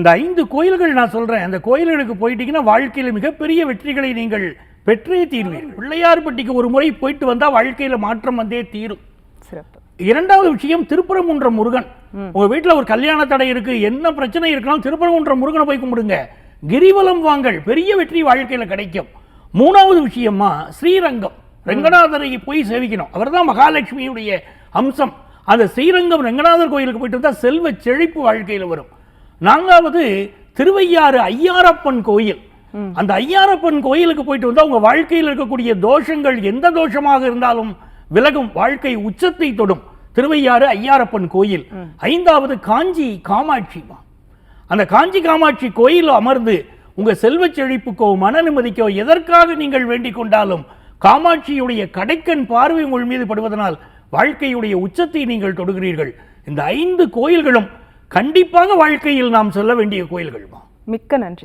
இந்த ஐந்து கோயில்கள் நான் சொல்றேன். அந்த கோயில்களுக்கு போயிட்டீங்கன்னா வாழ்க்கையில மிகப்பெரிய வெற்றிகளை நீங்கள் பெற்றே தீர்வீர்கள். பிள்ளையார்பட்டிக்கு ஒரு முறை போயிட்டு வந்தா வாழ்க்கையில மாற்றம் வந்தே தீரும். இரண்டாவது விஷயம் திருப்பரங்குன்றம் முருகன். உங்க வீட்டுல ஒரு கல்யாண தடை இருக்கு. என்ன பிரச்சனை இருக்கலாம் திருப்பரங்குன்றம் முருகனை போய் கும்பிடுங்க. கிரிவலம் வாங்கள் பெரிய வெற்றி வாழ்க்கையில கிடைக்கும். மூணாவது விஷயமா ஸ்ரீரங்கம். ரெங்கநாதரை போய் சேவிக்கணும். அவர்தான் மகாலட்சுமியுடைய அம்சம். அந்த ஸ்ரீரங்கம் ரெங்கநாதர் கோயிலுக்கு போயிட்டு வந்தா செல்வ செழிப்பு வாழ்க்கையில வரும். நான்காவது திருவையாறு ஐயாரப்பன் கோயில். அந்த ஐயாரப்பன் கோயிலுக்கு போயிட்டு வந்தா உங்க வாழ்க்கையில் இருக்கக்கூடிய தோஷங்கள் எந்த தோஷமாக இருந்தாலும் விலகும். வாழ்க்கை உச்சத்தை தொடும். திருவையாறு ஐயாரப்பன் கோயில். ஐந்தாவது காஞ்சி காமாட்சி. அந்த காஞ்சி காமாட்சி கோயில் அமர்ந்து உங்க செல்வச் செழிப்புக்கோ மன நிம்மதிக்கோ எதற்காக நீங்கள் வேண்டிக் கொண்டாலும் காமாட்சியுடைய கடைக்கண் பார்வை உங்கள் மீது படுவதனால் வாழ்க்கையுடைய உச்சத்தை நீங்கள் தொடுகிறீர்கள். இந்த ஐந்து கோயில்களும் கண்டிப்பாக வாழ்க்கையில் நாம் சொல்ல வேண்டிய கோயில்கள்மா? மிக்க நன்றி